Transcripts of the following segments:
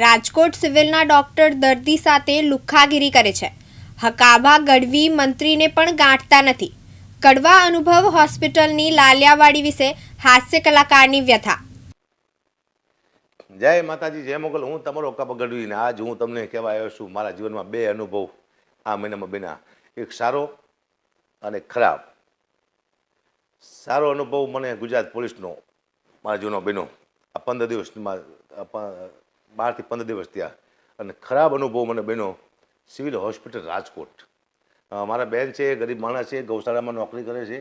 Rajkot સિવિલના doctor દર્દી સાથે લુખ્ખાગીરી કરે છે. હકાભા ગઢવી મંત્રીને પણ ગાંઠતા નથી. કડવા અનુભવ હોસ્પિટલની લાલિયાવાડી વિશે હાસ્ય કલાકારની વ્યથા. જય માતાજી, જય મોગલ. હું તમારો કપ ગઢવીને આજ હું તમને કહેવા આવ્યો છું, મારા જીવનમાં બે અનુભવ આ મહિનામાં બેના એક સારો અને ખરાબ. સારો અનુભવ મને ગુજરાત પોલીસનો મારા જીવનો બન્યો. આ પંદર દિવસમાં બારથી પંદર દિવસ થયા. અને ખરાબ અનુભવ મને બન્યો સિવિલ હોસ્પિટલ રાજકોટ. મારા બેન છે, ગરીબ માણસ છે, ગૌશાળામાં નોકરી કરે છે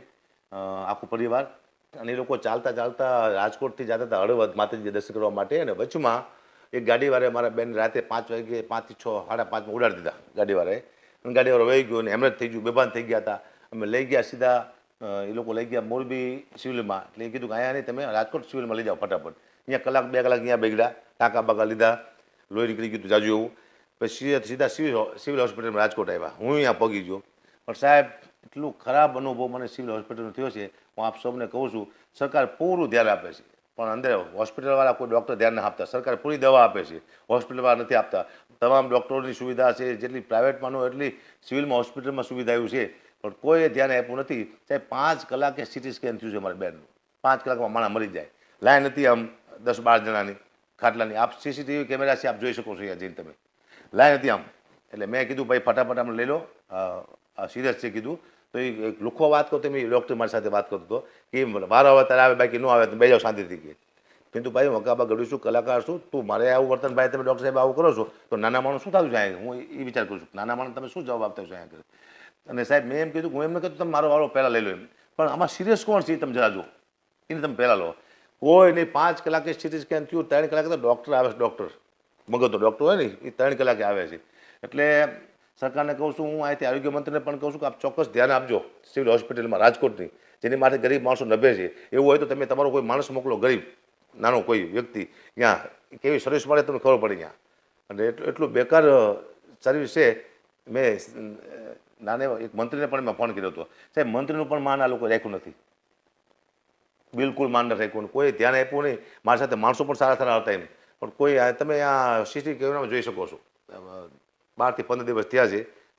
આખું પરિવાર. અને એ લોકો ચાલતા ચાલતા રાજકોટથી જતા હતા હળવદ માતાજી દર્શન કરવા માટે. અને વચમાં એક ગાડીવાળે મારા બેન રાતે પાંચ વાગે, પાંચથી છ, સાડા પાંચમાં ઉડાડી દીધા ગાડીવાળાએ. અને ગાડીવાળો વહી ગયો અને હેમરેજ થઈ ગયું, બેભાન થઈ ગયા હતા. અમે લઈ ગયા સીધા એ લોકો લઈ ગયા મોરબી સિવિલમાં. એટલે એ કીધું કે અહીંયા નહીં, તમે રાજકોટ સિવિલમાં લઈ જાઓ ફટાફટ. અહીંયા કલાક, બે કલાક અહીંયા બેગડા ટાંકા બાકા લીધા, લોહી નીકળી ગયું જાજુ એવું. પછી સીધા સિવિલ સિવિલ હોસ્પિટલમાં રાજકોટ આવ્યા. હું અહીંયા પગી ગયો. પણ સાહેબ, એટલું ખરાબ અનુભવ મને સિવિલ હોસ્પિટલનો થયો છે. હું આપ સૌને કહું છું, સરકાર પૂરું ધ્યાન આપે છે. પણ અંદર હોસ્પિટલવાળા કોઈ ડૉક્ટર ધ્યાન ના આપતા. સરકાર પૂરી દવા આપે છે. હોસ્પિટલવાળા નથી આપતા. તમામ ડૉક્ટરોની સુવિધા છે. જેટલી પ્રાઇવેટમાં નો એટલી સિવિલમાં હોસ્પિટલમાં સુવિધા આવ્યું છે. પણ કોઈએ ધ્યાન આપ્યું નથી. સાહેબ, પાંચ કલાકે સિટી સ્કેન થયું છે મારા બેનનું. પાંચ કલાકમાં માણસ મરી જાય. લાઈન હતી આમ દસ બાર જણાની. ખાટલાની. આપ સીસીટીવી કેમેરા છે, આપ જોઈ શકો છો અહીંયા જઈને તમે. લાઈ હતી આમ. એટલે મેં કીધું, ભાઈ, ફટાફટ આમ લઈ લો. સિરિયસ છે કીધું. તો એ એક લુખો વાત કરતો મેં ડૉક્ટર મારી સાથે વાત કરતો હતો કે વારો આવે ત્યારે આવે, બાકી ન આવે તો બે જાઓ શાંતિથી કે. પિંતુ ભાઈ, હું હકાબા ગડું છું, કલાકાર છું. તું મારે આવું વર્તન ભાઈ, તમે ડૉક્ટર સાહેબ આવું કરો છો, તો નાના માણસ શું થયું છે હું એ વિચાર કરું છું, નાના માણસ તમે શું જવાબ આપતા છો અહીંયા અને સાહેબ, મેં એમ કીધું હું એમ ન કીધું તમે મારો વારો પહેલાં લઈ લો એમ. પણ આમાં સિરિયસ કોણ છે એ તમે જરા જુઓ. એને તમે પહેલાં લો. કોઈ નહીં, પાંચ કલાકે સિટી સ્કેન થયું? ત્રણ કલાકે તો ડૉક્ટર આવે છે ડૉક્ટર મગજનો ડૉક્ટર હોય ને, એ ત્રણ કલાકે આવે છે. એટલે સરકારને કહું છું, હું અહીંથી આરોગ્ય મંત્રીને પણ કહું છું કે આપ ચોક્કસ ધ્યાન આપજો સિવિલ હોસ્પિટલમાં, રાજકોટની, જેની માટે ગરીબ માણસો નભે છે. એવું હોય તો તમે તમારો કોઈ માણસ મોકલો, ગરીબ, નાનો કોઈ વ્યક્તિ. ત્યાં કેવી સર્વિસ મળે તમને ખબર પડે ત્યાં અને એટલું એટલું બેકાર સર્વિસ છે. મેં નાને એક મંત્રીને પણ મેં ફોન કર્યો હતો. સાહેબ, મંત્રીનું પણ માન આ લોકો રાખ્યું નથી. બિલકુલ માન નથી રાખ્યું કોઈ ધ્યાન આપ્યું નહીં. મારી સાથે માણસો પણ સારા સારા હતા એમ. પણ કોઈ તમે આ સીસીટીવી કેમેરામાં જોઈ શકો છો. બારથી પંદર દિવસ થયા છે.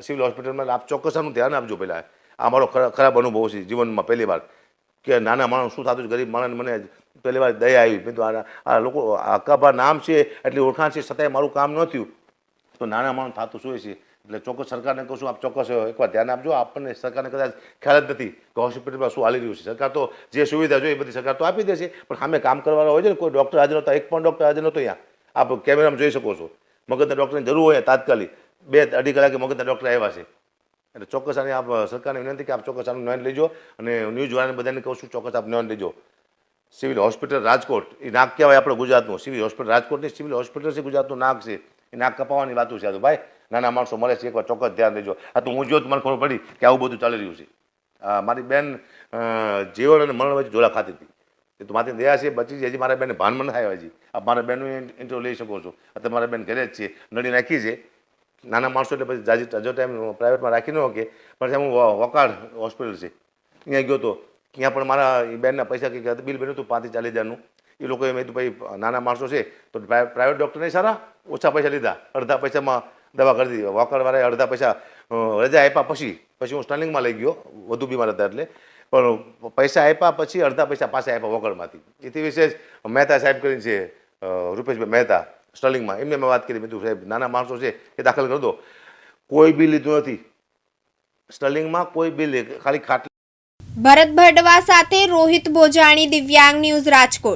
સિવિલ હોસ્પિટલમાં આપ ચોક્કસાનું ધ્યાન આપજો પહેલાં. આ મારો ખરા- ખરાબ અનુભવ છે જીવનમાં પહેલી વાર. કે નાના માણસ શું થતું ગરીબ માણસને મને પહેલી વાર દયા આવી. મેં તો આ લોકો આકાભા નામ છે, એટલી ઓળખાણ છે, છતાંય મારું કામ ન થયું. તો નાના માણસ થતું શું છે એટલે ચોક્કસ સરકારને કહું છું આપ ચોક્કસ એકવાર ધ્યાન આપજો. આપણને સરકારને કદાચ ખ્યાલ જ નથી કે હોસ્પિટલમાં શું હાલી રહ્યું છે. સરકાર તો જે સુવિધા જોઈએ એ બધી સરકાર તો આપી દેશે. પણ સામે કામ કરવાના હોય છે ને, કોઈ ડૉક્ટર હાજર નહોતા એક પણ ડૉક્ટર હાજર નહોતો અહીંયા. આપ કેમેરામાં જોઈ શકો છો. મગજના ડૉક્ટરની જરૂર હોય તાત્કાલિક. બે અઢી કલાકે મગજના ડૉક્ટર આવ્યા છે. એટલે ચોક્કસ આની આપ સરકારને વિનંતી કે આપ ચોક્કસ આનું નોંધ લેજો અને ન્યૂઝ વાળાને બધાને કહું છું, ચોક્કસ આપ નોંધ લેજો. સિવિલ હોસ્પિટલ રાજકોટ એ નાક કહેવાય આપણે ગુજરાતનું. સિવિલ હોસ્પિટલ રાજકોટની સિવિલ હોસ્પિટલ છે ગુજરાતનું નાક છે. એ નાક કપાવવાની વાતું છે આ તો. ભાઈ, નાના માણસો મળે છે, એકવાર ચોક્કસ ધ્યાન દેજો. આ તો હું જો મને ખબર પડી કે આવું બધું ચાલી રહ્યું છે. મારી બેન જીવન અને મરણ વચ્ચે ઝોલા ખાતી હતી. એ તો મારી દયા છે, બચી છે, હજી મારા બેન ભાનમાં નથી આવ્યા હજી. આ મારા બેનનું ઇન્ટરવ્યુ લઈ શકો છો. અત્યારે મારા બેન ઘરે જ છે નડી નાખી છે. નાના માણસો એટલે પછી જાજી હજો ટાઈમ પ્રાઇવેટમાં રાખી ન શકે, પણ ત્યાં હું વકાળ હોસ્પિટલ છે. ત્યાં ગયો તો, ત્યાં પણ મારા બેનના પૈસા કંઈક બિલ બન્યું હતું પાંત્રીસ ચાલીસ હજારનું. એ લોકોએ મેં કીધું, ભાઈ, નાના માણસો છે, તો પ્રાઇ- પ્રાઇવેટ ડૉક્ટર નહીં સારા? ઓછા પૈસા લીધા. અડધા પૈસામાં દવા કરી દીધી. વોકરવાળાએ અડધા પૈસા રજા આપ્યા પછી પછી હું સ્ટર્લિંગમાં લઈ ગયો, વધુ બીમાર હતા એટલે. પણ પૈસા આપ્યા પછી અડધા પૈસા પાછા આપ્યા વોકરમાંથી એથી વિશેષ મહેતા સાહેબ કરીને છે રૂપેશભાઈ મહેતા. સ્ટર્લિંગમાં એમને મેં વાત કરી, મેં સાહેબ, નાના માણસો છે, એ દાખલ કરી દો. કોઈ બિલ લીધું નથી. સ્ટર્લિંગમાં કોઈ બિલ ખાલી ખાટલી. ભરત ભડવા સાથે રોહિત બોજાણી, દિવ્યાંગ ન્યૂઝ રાજકોટ.